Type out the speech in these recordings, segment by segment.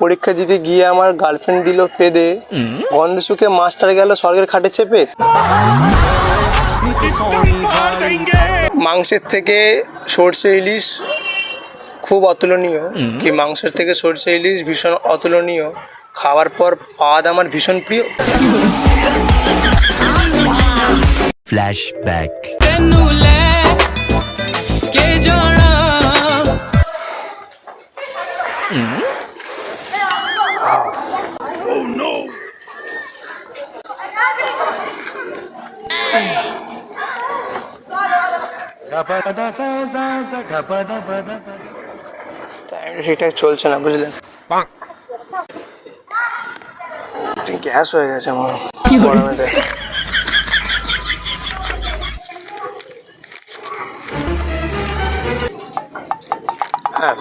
পরীক্ষা দিতে গিয়ে আমার গার্লফ্রেন্ড দিল পেদে গন্ধ শুকে মাস্টার গেল স্বর্গের খাটে চেপে। মাংসের থেকে সর্ষে ইলিশ খুব অতুলনীয়। কি মাংসের থেকে সর্ষে ইলিশ ভীষণ অতুলনীয়। খাওয়ার পর পাদ আমার ভীষণ প্রিয়। ফ্ল্যাশব্যাক কে ঠিকঠাক চলছে না বুঝলেন? গ্যাস হয়ে গেছে আমার। গরমেতে হ্যাঁ।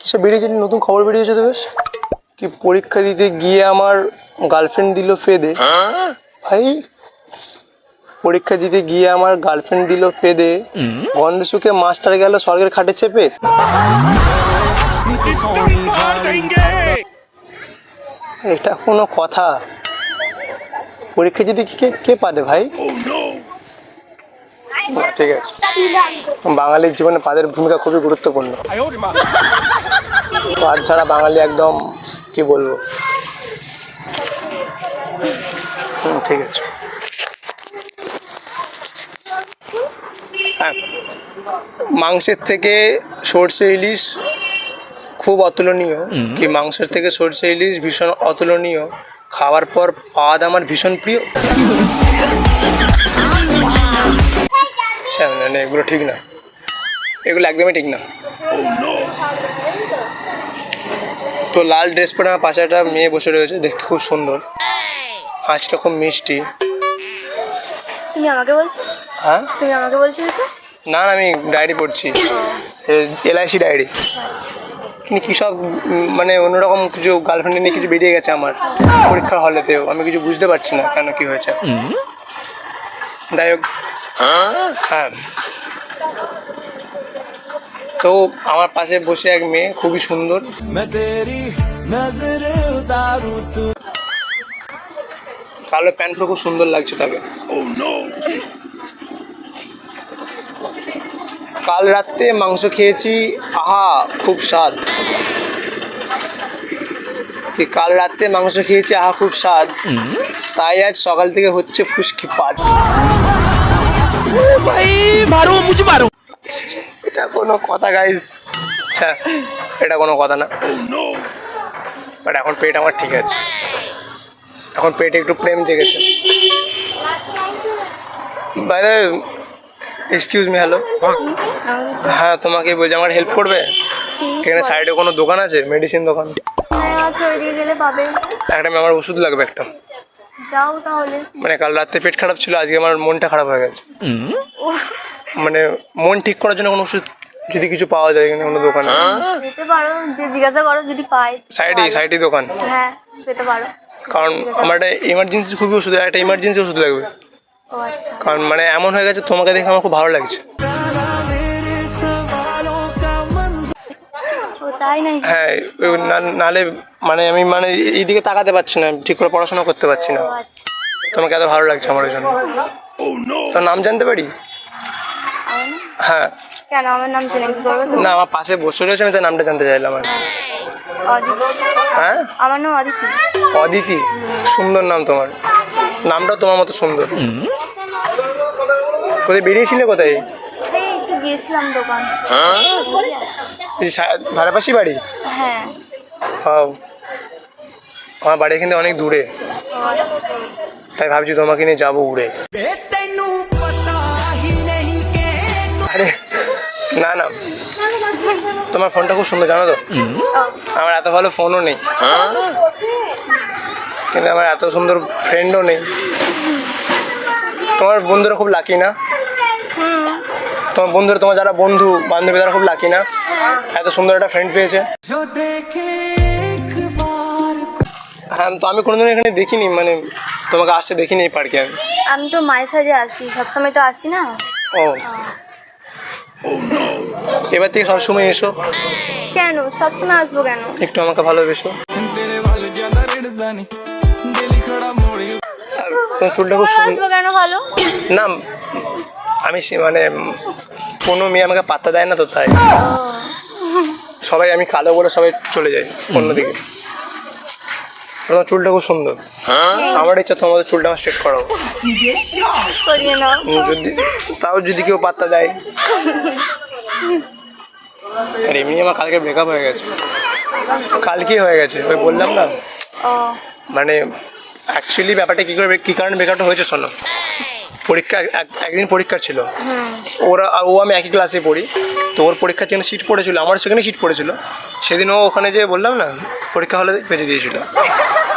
কিসে বেরিয়েছে নতুন খবর বেরিয়েছে তো বেশ। কি পরীক্ষা দিতে গিয়ে আমার গার্লফ্রেন্ড দিল ফেদে ভাই পরীক্ষা দিতে গিয়ে আমার গার্লফ্রেন্ড দিল পেদে। গন্ধ শুকে মাস্টার গেল স্বর্গের খাটে চেপে। এটা কোনো কথা। পরীক্ষা দিতে কি কে পাদে ভাই? না, ঠিক আছে। বাঙালির জীবনে পাদের ভূমিকা খুবই গুরুত্বপূর্ণ। পাদ ছাড়া বাঙালি একদম কি বলব? ঠিক আছে। মাংসের থেকে সর্ষে ইলিশ খুব অতুলনীয়। কি মাংসের থেকে সর্ষে ইলিশ ভীষণ অতুলনীয়। খাওয়ার পর পাদ আমার ভীষণ প্রিয়। আচ্ছা না এগুলো ঠিক না। এগুলো একদমই ঠিক না। তো লাল ড্রেস পরে আমার পাশে একটা মেয়ে বসে রয়েছে দেখতে খুব সুন্দর। হাঁচটা খুব মিষ্টি। তুমি আমাকে বলছো? হ্যাঁ? তুমি আমাকে বলছো না না আমি ডায়েরি পড়ছি। এলআইসি আচ্ছা। ডায়েরি কিন্তু কী সব মানে অন্যরকম কিছু গার্লফ্রেন্ড নিয়ে কিছু বেরিয়ে গেছে আমার পরীক্ষার হলেতেও আমি কিছু বুঝতে পারছি না কেন কি হয়েছে। যাই হোক। হ্যাঁ। তো আমার পাশে বসে এক মেয়ে খুবই সুন্দর। কালো প্যান্টটা খুব সুন্দর লাগছে তাকে। কাল রাত্রে মাংস খেয়েছি আহা খুব স্বাদ। কাল রাত্রে মাংস খেয়েছি আহা খুব স্বাদ। তাই আজ সকাল থেকে হচ্ছে ফুসকি পাট এটা কোনো কথা গাইস এটা কোনো কথা না। বাট এখন পেট আমার ঠিক আছে। এখন পেটে একটু প্রেম জেগেছে। বাইরে এক্সকিউজ মি হ্যালো হ্যাঁ তোমাকে বলছি আমার হেল্প করবে? এখানে সাইডে কোনো দোকান আছে? মেডিসিন দোকান? একটা আমার ওষুধ লাগবে একটা। যাও তাহলে মানে কাল রাতে পেট খারাপ ছিল আজকে আমার মনটা খারাপ হয়ে গেছে। মানে মন ঠিক করার জন্য কোনো ওষুধ যদি কিছু পাওয়া যায় এখানে কোনো দোকানে। পেতে পারো যে জিজ্ঞাসা করো যদি পাই সাইডে সাইডে দোকান। হ্যাঁ পেতে পারো। কারণ আমার একটা এমার্জেন্সি খুবই ওষুধ একটা এমার্জেন্সি ওষুধ লাগবে। কারণ মানে এমন হয়ে গেছে তোমাকে দেখে আমার খুব ভালো লাগছে। হ্যাঁ নালে মানে আমি মানে এইদিকে তাকাতে পারছি না ঠিক করে পড়াশোনা করতে পারছি না। আচ্ছা। তোমাকে এত ভালো লাগছে আমার জন্য। তোর নাম জানতে পারি? হ্যাঁ। কেন আমার নাম জেনে কি করবে না আমার পাশে বসে রয়েছে আমি তার নামটা জানতে চাইলাম আর হ্যাঁ? আমার নাম অদিতি। অদিতি? সুন্দর নাম তোমার। নামটা তোমার মতো সুন্দর। কোথায় বেরিয়েছিলে কোথায়? গিয়েছিলাম দোকান। ধারে পাশে বাড়ি? হ্যাঁ। আমার বাড়ি এখান থেকে অনেক দূরে। তাই ভাবছি তোমাকে নিয়ে যাব উড়ে। আরে না না। তোমার ফোনটা খুব সুন্দর জানো তো? আমার এত ভালো ফোনও নেই। কিন্তু আমার এত সুন্দর ফ্রেন্ডও নেই। তোমার বন্ধুরা খুব লাকি না? তোমার বন্ধুরা তোমার যারা বন্ধু বান্ধবী তারা খুব লাকি না? এত সুন্দর একটা ফ্রেন্ড পেয়েছে। হ্যাঁ তো আমি কোনোদিন এখানে দেখিনি মানে তোমাকে আসতে দেখিনি এই পার্কে আমি। আমি তো মায়ের সাজে আসি সবসময় তো আসি না? ও। এবার থেকে সবসময় এসো। কেন? সবসময় আসব কেন? একটু আমাকে ভালোবেসো। তোমার চুলটা খুব সুন্দর। কেন ভালো? না আমি মানে কোনো মেয়ে আমাকে পাত্তা দেয় না তো তাই। সবাই আমি কালো বলে সবাই চলে যায় অন্যদিকে। তোমার চুলটা খুব সুন্দর। আমার ইচ্ছা তোমাদের চুলটা আমার স্ট্রেট নাও। যদি তাও যদি কেউ পাত্তা দেয়। আর এমনি আমার কালকে ব্রেকআপ হয়ে গেছে। কালকেই হয়ে গেছে? ওই বললাম না? মানে অ্যাকচুয়ালি ব্যাপারটা কী করে কী কারণে ব্রেকআপটা হয়েছে শোনো? পরীক্ষা এক- একদিন পরীক্ষা ছিল। ওরা ও আমি একই ক্লাসে পড়ি। তো ওর পরীক্ষার জন্য সিট পড়েছিল। আমার সেখানে সিট পড়েছিল। সেদিন ও ওখানে যে বললাম না পরীক্ষা হলে বেঁচে দিয়েছিল।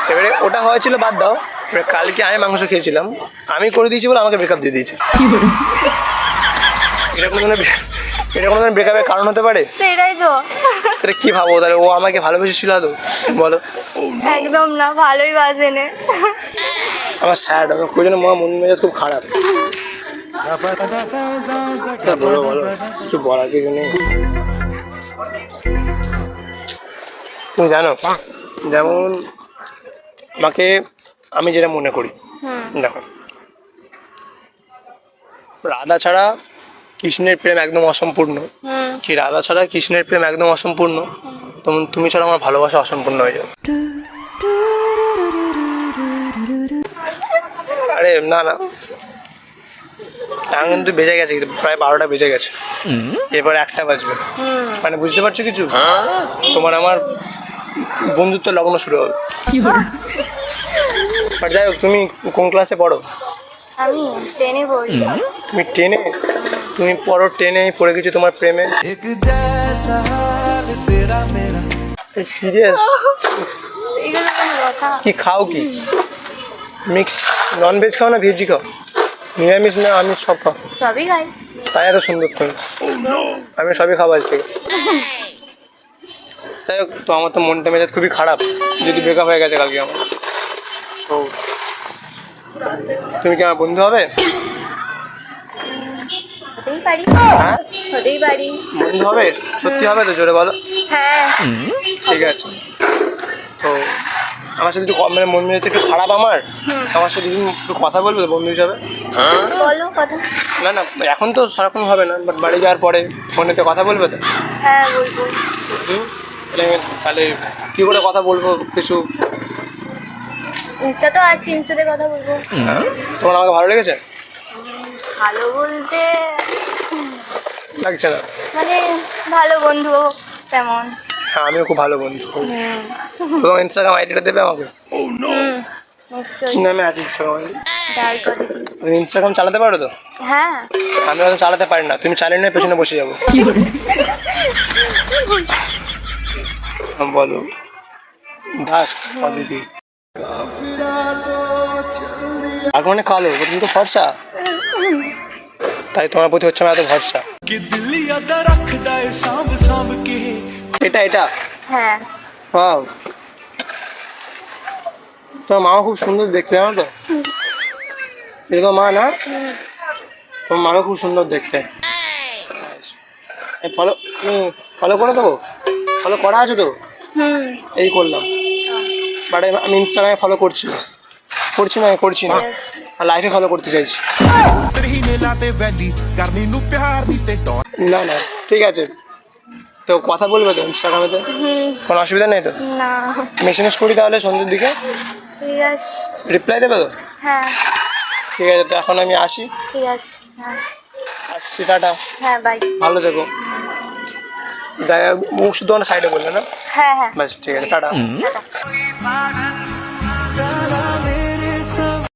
এবারে ওটা হয়েছিল বাদ দাও। এবারে কালকে আমি মাংস খেয়েছিলাম। আমি করে দিয়েছি বলে আমাকে ব্রেকআপ দিয়ে দিয়েছে। এরকম ধরনের কোনো ধরনের ব্রেকআপের কারণ হতে পারে? সেটাই তো। তাহলে কী ভাবো? তাহলে ও আমাকে ভালোবেসেছিল আদৌ বলো। একদম না ভালোই বাজে নে। আমার স্যাড আমার জন্য মা মন মেজাজ খুব খারাপ। বলো বলো। কিছু বলার কিছু নেই। তুমি জানো যেমন আমাকে আমি যেটা মনে করি দেখো। রাধা ছাড়া কৃষ্ণের প্রেম একদম অসম্পূর্ণ। কি রাধা ছাড়া কৃষ্ণের প্রেম একদম অসম্পূর্ণ? তেমন তুমি ছাড়া আমার ভালোবাসা অসম্পূর্ণ হয়ে যাবে। আরে না না। এখন কিন্তু বেজে গেছে কিন্তু প্রায় বারোটা বেজে গেছে। এবার একটা বাজবে। মানে বুঝতে পারছ কিছু? তোমার আমার বন্ধুত্ব লগ্ন শুরু হবে। আর যাই হোক তুমি কোন ক্লাসে পড়ো? আমি ট্রেনে পড়ি। তুমি টেনে তুমি পরো ট্রেনে পড়ে গেছো তোমার প্রেমে। সিরিয়াস কি খাও কি? মিক্স নন ভেজ খাও না ভেজি খাও? নিরামিষ না আমি সব খাও। সবই খাই। তাই এত সুন্দর তুমি। আমি সবই খাব আজ থেকে তাই হোক তো আমার তো মনটা মেজাজ খুবই খারাপ। যদি ব্রেকআপ হয়ে গেছে কালকে আমার। তুমি কি আমার বন্ধু হবে? হতেই পারি। হ্যাঁ? হতেই পারি। বন্ধু হবে? সত্যি হবে তো জোরে বলো? হ্যাঁ। ঠিক আছে। তো আমার সাথে একটু মানে মন মেজাজ একটু খারাপ আমার? আমার সাথে যদি একটু কথা বলবে তো বন্ধু হিসাবে? বলো কথা। না না এখন তো সারাক্ষণ হবে না বাট বাড়ি যাওয়ার পরে ফোনেতে কথা বলবে তো? হ্যাঁ বলব। তাহলে তাহলে কী করে কথা বলব কিছু? ইনস্টা তো আছে ইনস্টাতে কথা বলব। তোমার আমাকে ভালো লেগেছে? ভালো বলতে লাগছে না। মানে ভালো বন্ধু তেমন। হ্যাঁ আমিও খুব ভালো বন্ধু। তোমার ইনস্টাগ্রাম আইডিটা দেবে আমাকে? নিশ্চয়ই। নামে আছে ইনস্টাগ্রাম তুমি ইনস্টাগ্রাম চালাতে পারো তো? হ্যাঁ। আমি হয়তো চালাতে পারি না তুমি চালিয়ে নিয়ে পেছনে বসে যাব। হ্যাঁ, বলো। ডাক দিদি আর মানে কালো তুমি তো ফর্সা। তাই তোমার প্রতি হচ্ছে আমার এত ভরসা। এটা এটা? হ্যাঁ। তোমার মাও খুব সুন্দর দেখতে জানো তো? এরকম মা না? তোমার মাও খুব সুন্দর দেখতে। ফলো ফলো করে দেবো? ফলো করা আছে তো? এই করলাম। বাট আমি ইনস্টাগ্রামে ফলো করছি করছি না করছি না। লাইফে ফলো করতে চাইছি। না না ঠিক আছে। তো কথা বলবে তো ইনস্টাগ্রামেতে? কোনো অসুবিধা নেই তো? না। মেসেজ করি তাহলে সন্ধ্যের দিকে? ঠিক আছে। রিপ্লাই দেবে তো? হ্যাঁ। ঠিক আছে তো এখন আমি আসি। ঠিক আছে হ্যাঁ। আসছি টাটা। হ্যাঁ বাই ভালো থেকো। ওষুধ শুধু সাইডে বললে না? হ্যাঁ হ্যাঁ। বাস ঠিক আছে টাটা।